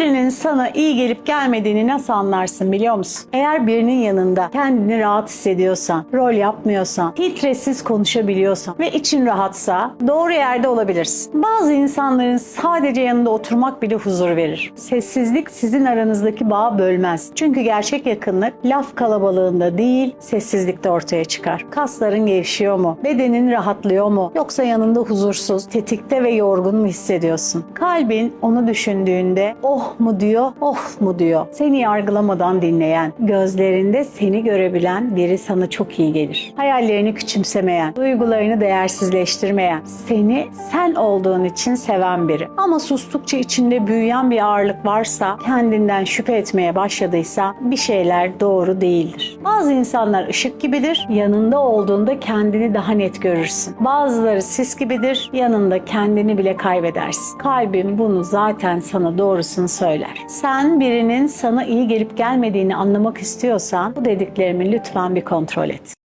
Birinin sana iyi gelip gelmediğini nasıl anlarsın biliyor musun? Eğer birinin yanında kendini rahat hissediyorsan, rol yapmıyorsan, filtresiz konuşabiliyorsan ve için rahatsa doğru yerde olabilirsin. Bazı insanların sadece yanında oturmak bile huzur verir. Sessizlik sizin aranızdaki bağı bölmez. Çünkü gerçek yakınlık laf kalabalığında değil, sessizlikte ortaya çıkar. Kasların gevşiyor mu? Bedenin rahatlıyor mu? Yoksa yanında huzursuz, tetikte ve yorgun mu hissediyorsun? Kalbin onu düşündüğünde oh mu diyor, of mu diyor. Seni yargılamadan dinleyen, gözlerinde seni görebilen biri sana çok iyi gelir. Hayallerini küçümsemeyen, duygularını değersizleştirmeyen, seni sen olduğun için seven biri. Ama sustukça içinde büyüyen bir ağırlık varsa, kendinden şüphe etmeye başladıysa bir şeyler doğru değildir. Bazı insanlar ışık gibidir, yanında olduğunda kendini daha net görürsün. Bazıları sis gibidir, yanında kendini bile kaybedersin. Kalbin bunu zaten sana doğrusunu söyler. Sen birinin sana iyi gelip gelmediğini anlamak istiyorsan bu dediklerimi lütfen bir kontrol et.